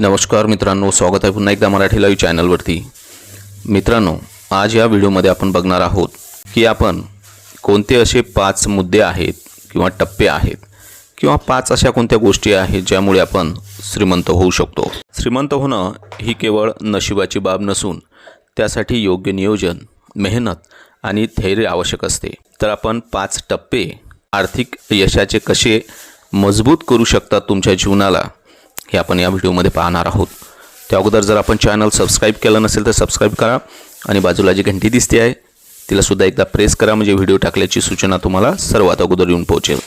नमस्कार मित्रांनो स्वागत आहे पुन्हा एकदा मराठी लाईव्ह चॅनलवरती मित्रांनो आज या व्हिडिओमध्ये आपण बघणार आहोत की आपण कोणते असे पाच मुद्दे आहेत किंवा टप्पे आहेत किंवा पाच अशा कोणत्या गोष्टी आहेत ज्यामुळे आपण श्रीमंत होऊ शकतो. श्रीमंत होणं ही केवळ नशिबाची बाब नसून त्यासाठी योग्य नियोजन मेहनत आणि धैर्य आवश्यक असते. तर आपण पाच टप्पे आर्थिक यशाचे कसे मजबूत करू शकतात तुमच्या जीवनाला? हे आपण या व्हिडिओमध्ये पाहणार आहोत. त्या अगोदर जर आपण चॅनल सबस्क्राईब केलं नसेल तर सबस्क्राईब करा आणि बाजूला जी घंटी दिसते आहे तिलासुद्धा एकदा प्रेस करा म्हणजे व्हिडिओ टाकल्याची सूचना तुम्हाला सर्वात अगोदर येऊन पोहोचेल.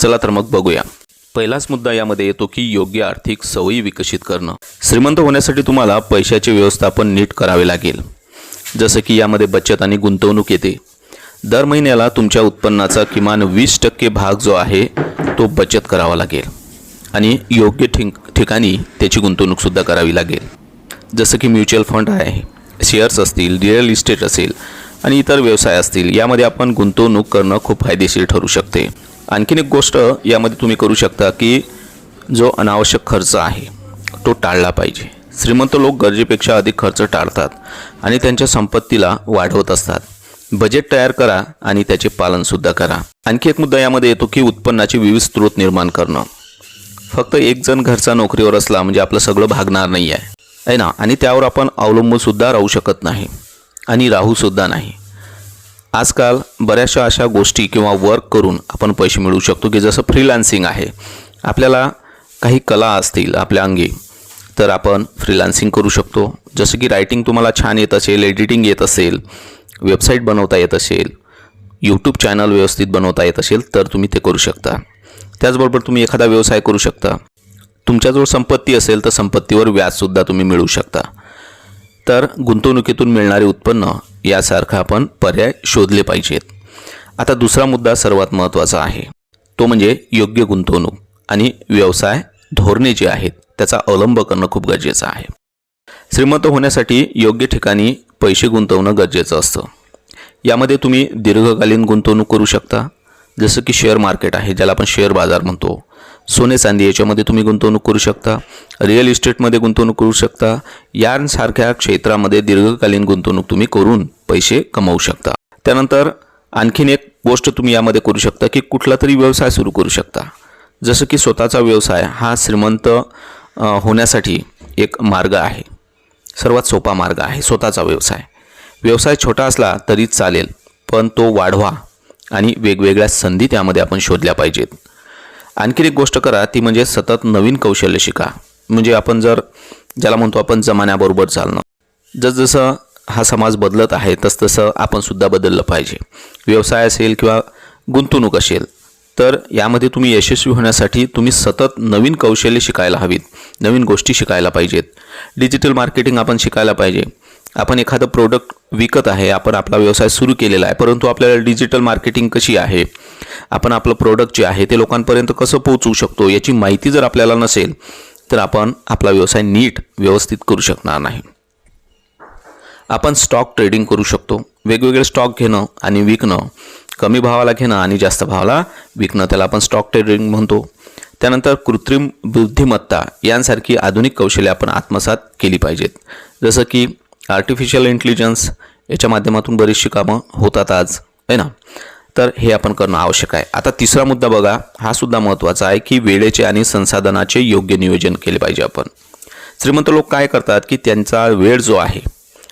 चला तर मग बघूया. पहिलाच मुद्दा यामध्ये येतो की योग्य आर्थिक सवयी विकसित करणं. श्रीमंत होण्यासाठी तुम्हाला पैशाचे व्यवस्थापन नीट करावे लागेल. जसं की यामध्ये बचत आणि गुंतवणूक येते. दर महिन्याला तुमच्या उत्पन्नाचा किमान वीस टक्के भाग जो आहे तो बचत करावा लागेल. आणि योग्य ठिक ठिकाणी त्याची गुंतवणूकसुद्धा करावी लागेल. जसं की म्युच्युअल फंड आहे शेअर्स असतील रिअल इस्टेट असेल आणि इतर व्यवसाय असतील यामध्ये आपण गुंतवणूक करणं खूप फायदेशीर ठरू शकते. आणखीन एक गोष्ट यामध्ये तुम्ही करू शकता की जो अनावश्यक खर्च आहे तो टाळला पाहिजे. श्रीमंत लोक गरजेपेक्षा अधिक खर्च टाळतात आणि त्यांच्या संपत्तीला वाढवत असतात. बजेट तयार करा आणि त्याचे पालनसुद्धा करा. आणखी एक मुद्दा यामध्ये येतो की उत्पन्नाचे विविध स्रोत निर्माण करणं. फक्त एक जण घरचा नोकरीवर असला म्हणजे आपलं सगळं भागणार नाही आहे. आहे ना? आणि त्यावर आपण अवलंबूनसुद्धा राहू शकत नाही. आणि राहूसुद्धा नाही. आजकाल बऱ्याचशा अशा गोष्टी किंवा वर्क करून आपण पैसे मिळवू शकतो की जसं फ्रीलान्सिंग आहे. आपल्याला काही कला असतील आपल्या अंगी तर आपण फ्रीलान्सिंग करू शकतो. जसं की रायटिंग तुम्हाला छान येत असेल एडिटिंग येत असेल वेबसाईट बनवता येत असेल यूट्यूब चॅनल व्यवस्थित बनवता येत असेल तर तुम्ही ते करू शकता. त्याचबरोबर तुम्ही एखादा व्यवसाय करू शकता. तुमच्याजवळ संपत्ती असेल तर संपत्तीवर व्याजसुद्धा तुम्ही मिळवू शकता. तर गुंतवणुकीतून मिळणारे उत्पन्न यासारखं आपण पर्याय शोधले पाहिजेत. आता दुसरा मुद्दा सर्वात महत्त्वाचा आहे. तो म्हणजे योग्य गुंतवणूक आणि व्यवसाय धोरणे जी आहेत त्याचा अवलंब करणं खूप गरजेचं आहे. श्रीमंत होण्यासाठी योग्य ठिकाणी पैसे गुंतवणं गरजेचं असतं. यामध्ये तुम्ही दीर्घकालीन गुंतवणूक करू शकता. जसं की शेअर मार्केट आहे ज्याला आपण शेअर बाजार म्हणतो. सोने चांदी याच्यामध्ये तुम्ही गुंतवणूक करू शकता. रिअल इस्टेटमध्ये गुंतवणूक करू शकता. यांसारख्या क्षेत्रामध्ये दीर्घकालीन गुंतवणूक तुम्ही करून पैसे कमवू शकता. त्यानंतर आणखीन एक गोष्ट तुम्ही यामध्ये करू शकता की कुठला तरी व्यवसाय सुरू करू शकता. जसं की स्वतःचा व्यवसाय हा श्रीमंत होण्यासाठी एक मार्ग आहे. सर्वात सोपा मार्ग आहे स्वतःचा व्यवसाय. व्यवसाय छोटा असला तरी चालेल पण तो वाढवा. आणि वेगवेगळ्या संधी त्यामध्ये आपण शोधल्या पाहिजेत. आणखीन एक गोष्ट करा ती म्हणजे सतत नवीन कौशल्य शिका. म्हणजे आपण जर ज्याला म्हणतो आपण जमान्याबरोबर चालणं. जसजसं हा समाज बदलत आहे तसतसं आपण सुद्धा बदललं पाहिजे. व्यवसाय असेल किंवा गुंतवणूक असेल तर यामध्ये तुम्ही यशस्वी होण्यासाठी तुम्ही सतत नवीन कौशल्य शिकायला हवीत नवीन गोष्टी शिकायला पाहिजेत. डिजिटल मार्केटिंग आपण शिकायला पाहिजे. आपण एखादं प्रोडक्ट विकत आहे आपण आपला व्यवसाय सुरू केलेला आहे परंतु आपल्याला डिजिटल मार्केटिंग कशी आहे आपण आपलं प्रोडक्ट जे आहे ते लोकांपर्यंत कसं पोहोचवू शकतो याची माहिती जर आपल्याला नसेल तर आपण आपला व्यवसाय नीट व्यवस्थित करू शकणार नाही. आपण स्टॉक ट्रेडिंग करू शकतो. वेगवेगळे स्टॉक घेणं आणि विकणं कमी भावाला घेणं आणि जास्त भावाला विकणं त्याला आपण स्टॉक ट्रेडिंग म्हणतो. त्यानंतर कृत्रिम बुद्धिमत्ता यांसारखी आधुनिक कौशल्य आपण आत्मसात केली पाहिजेत. जसं की आर्टिफिशियल इंटेलिजन्स याच्या माध्यमातून बरीचशी कामं होतात आज आहे ना? तर हे आपण करणं आवश्यक आहे. आता तिसरा मुद्दा बघा हा सुद्धा महत्त्वाचा आहे की वेळेचे आणि संसाधनाचे योग्य नियोजन केले पाहिजे आपण. श्रीमंत लोक काय करतात की त्यांचा वेळ जो आहे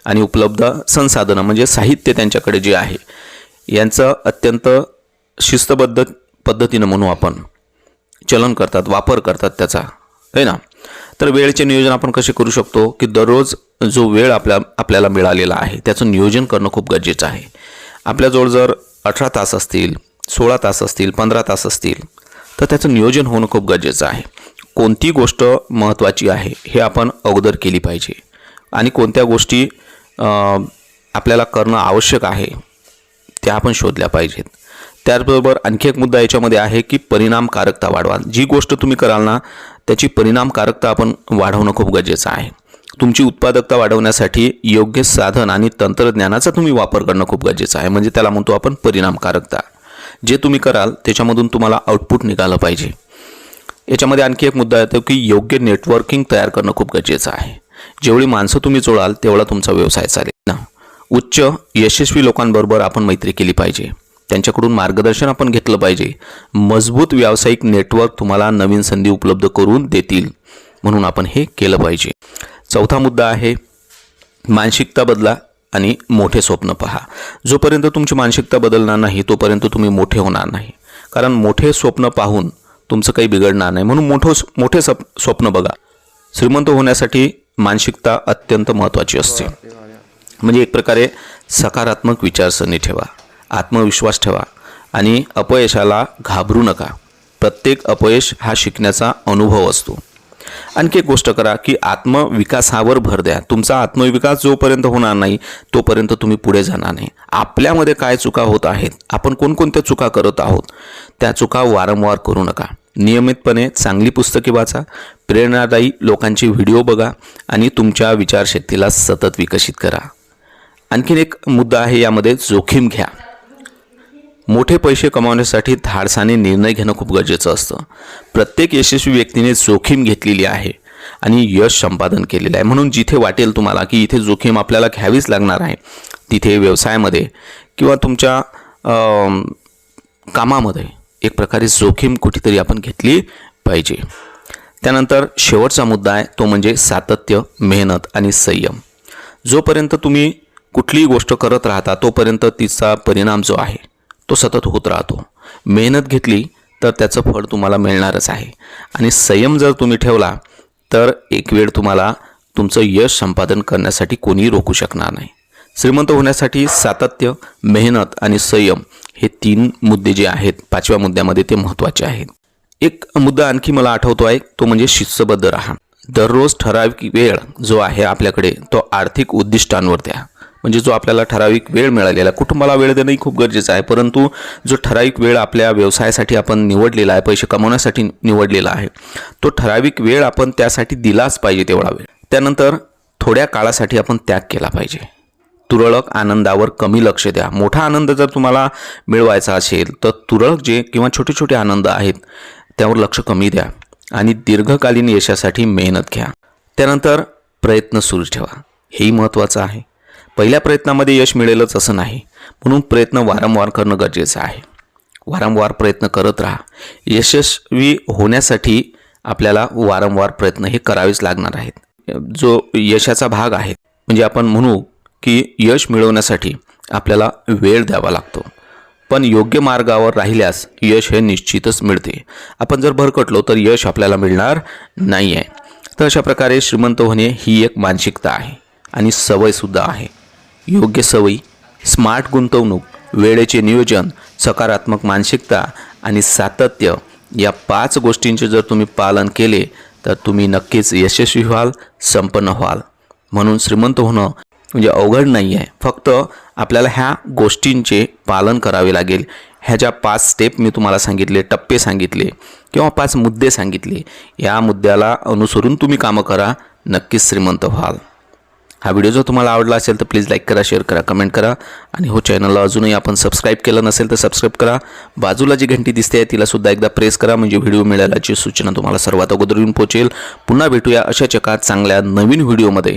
आणि उपलब्ध संसाधनं म्हणजे साहित्य त्यांच्याकडे जे आहे यांचं अत्यंत शिस्तबद्ध पद्धतीनं म्हणू आपण चलन करतात वापर करतात त्याचा आहे ना? तर वेळेचे नियोजन आपण कसे करू शकतो की दररोज जो वेळ आपल्या आपल्याला मिळालेला आहे त्याचं नियोजन करणं खूप गरजेचं आहे. आपल्याजवळ जर अठरा तास असतील सोळा तास असतील पंधरा तास असतील तर त्याचं नियोजन होणं खूप गरजेचं आहे. कोणती गोष्ट महत्त्वाची आहे हे आपण अगोदर केली पाहिजे. आणि कोणत्या गोष्टी आपल्याला करणं आवश्यक आहे त्या आपण शोधल्या पाहिजेत. त्याचबरोबर आणखी एक मुद्दा याच्यामध्ये आहे की परिणामकारकता वाढवा. जी गोष्ट तुम्ही कराल ना त्याची परिणामकारकता आपण वाढवणं खूप गरजेचं आहे. तुमची उत्पादकता वाढवण्यासाठी योग्य साधन आणि तंत्रज्ञानाचा तुम्ही वापर करणं खूप गरजेचं आहे. म्हणजे त्याला म्हणतो आपण परिणामकारकता. जे तुम्ही कराल त्याच्यामधून तुम्हाला आउटपुट निघालं पाहिजे. याच्यामध्ये आणखी एक मुद्दा येतो की योग्य नेटवर्किंग तयार करणं खूप गरजेचं आहे. जेवढी माणसं तुम्ही जोडाल तेवढा तुमचा व्यवसाय चालेल ना. उच्च यशस्वी लोकांबरोबर आपण मैत्री केली पाहिजे. त्यांच्याकडून मार्गदर्शन आपण घेतलं पाहिजे. मजबूत व्यावसायिक नेटवर्क तुम्हाला नवीन संधी उपलब्ध करून देतील. म्हणून आपण हे केलं पाहिजे. चौथा मुद्दा आहे मानसिकता बदला आणि मोठे स्वप्न पहा. जोपर्यंत तुमची मानसिकता बदलणार नाही तोपर्यंत तुम्ही मोठे होणार नाही. कारण मोठे स्वप्न पाहून तुमचं काही बिघडणार नाही. म्हणून मोठं मोठे सप स्वप्न बघा. श्रीमंत होण्यासाठी मानसिकता अत्यंत महत्त्वाची असते. म्हणजे एक प्रकारे सकारात्मक विचारसरणी ठेवा. आत्मविश्वास ठेवा आणि अपयशाला घाबरू नका. प्रत्येक अपयश हा शिकण्याचा अनुभव असतो. आणखी एक गोष्ट करा की आत्मविकासावर भर द्या. तुमचा आत्मविकास जोपर्यंत होणार नाही तोपर्यंत तुम्ही पुढे जाणार नाही. आपल्यामध्ये काय चुका होत आहेत? आपण कोणकोणत्या चुका करत आहोत? त्या चुका वारंवार करू नका. नियमितपणे चांगली पुस्तके वाचा प्रेरणादायी लोकांची व्हिडिओ बघा आणि तुमच्या विचारशक्तीला सतत विकसित करा. आणखीन एक मुद्दा आहे यामध्ये जोखीम घ्या. मोठे पैसे कमावण्यासाठी धाडसाने निर्णय घेणं खूप गरजेचं असतं. प्रत्येक यशस्वी व्यक्तीने जोखीम घेतलेली आहे आणि यश संपादन केलेलं आहे. म्हणून जिथे वाटेल तुम्हाला की इथे जोखीम आपल्याला घ्यावीच लागणार आहे तिथे व्यवसायामध्ये किंवा तुमच्या कामामध्ये एक प्रकारे जोखीम कुठेतरी आपण घेतली पाहिजे. त्यानंतर शेवटचा मुद्दा आहे तो म्हणजे सातत्य मेहनत आणि संयम. जोपर्यंत तुम्ही कुठलीही गोष्ट करत राहता तोपर्यंत तिचा परिणाम जो आहे तो सतत होत राहतो. मेहनत घेतली तर त्याचं फळ तुम्हाला मिळणारच आहे. आणि संयम जर तुम्ही ठेवला तर एक वेळ तुम्हाला तुमचं यश संपादन करण्यासाठी कोणीही रोखू शकणार नाही. श्रीमंत होण्यासाठी सातत्य मेहनत आणि संयम हे तीन मुद्दे जे आहेत पाचव्या मुद्द्यामध्ये ते महत्त्वाचे आहेत. एक मुद्दा आणखी मला आठवतो आहे तो म्हणजे शिस्तबद्ध राहा. दररोज ठराविक वेळ जो आहे आपल्याकडे तो आर्थिक उद्दिष्टांवर द्या. म्हणजे जो आपल्याला ठराविक वेळ मिळालेला आहे. कुटुंबाला वेळ देणंही खूप गरजेचं आहे. परंतु जो ठराविक वेळ आपल्या व्यवसायासाठी आपण निवडलेला आहे पैसे कमवण्यासाठी निवडलेला आहे तो ठराविक वेळ आपण त्यासाठी दिलाच पाहिजे तेवढा वेळ. त्यानंतर थोड्या काळासाठी आपण त्याग केला पाहिजे. तुरळक आनंदावर कमी लक्ष द्या. मोठा आनंद जर तुम्हाला मिळवायचा असेल तर तुरळक जे किंवा छोटे छोटे आनंद आहेत त्यावर लक्ष कमी द्या आणि दीर्घकालीन यशासाठी मेहनत घ्या. त्यानंतर प्रयत्न सुरू ठेवा. हेही महत्त्वाचं आहे. पहिल्या प्रयत्नामध्ये यश मिळेलच असं नाही. म्हणून प्रयत्न वारंवार करणं गरजेचं आहे. वारंवार प्रयत्न करत राहा. यशस्वी होण्यासाठी आपल्याला वारंवार प्रयत्न हे करावेच लागणार आहेत. जो यशाचा भाग आहे म्हणजे आपण म्हणू की यश मिळवण्यासाठी आपल्याला वेळ द्यावा लागतो. पण योग्य मार्गावर राहिल्यास यश हे निश्चितच मिळते. आपण जर भरकटलो तर यश आपल्याला मिळणार नाही आहे तर अशा प्रकारे श्रीमंत होणे ही एक मानसिकता आहे आणि सवयसुद्धा आहे. योग्य सवयी स्मार्ट गुंतवणूक वेळेचे नियोजन सकारात्मक मानसिकता आणि सातत्य या पाच गोष्टींचे जर तुम्ही पालन केले तर तुम्ही नक्कीच यशस्वी व्हाल संपन्न व्हाल. म्हणून श्रीमंत होणं म्हणजे अवघड नाही आहे फक्त आपल्याला ह्या गोष्टींचे पालन करावे लागेल. ह्या ज्या पाच स्टेप मी तुम्हाला सांगितले टप्पे सांगितले किंवा पाच मुद्दे सांगितले या मुद्द्याला अनुसरून तुम्ही कामं करा नक्कीच श्रीमंत व्हाल. हा व्हिडिओ जर तुम्हाला आवडला असेल तर प्लीज लाईक करा शेअर करा कमेंट करा. आणि हो चॅनलला अजूनही आपण सबस्क्राईब केलं नसेल तर सबस्क्राईब करा. बाजूला जी घंटी दिसते आहे तिलासुद्धा एकदा प्रेस करा म्हणजे व्हिडिओ मिळाल्याची सूचना तुम्हाला सर्वात अगोदर येऊन पोहोचेल पुन्हा भेटूया अशाच एका चांगल्या नवीन व्हिडिओमध्ये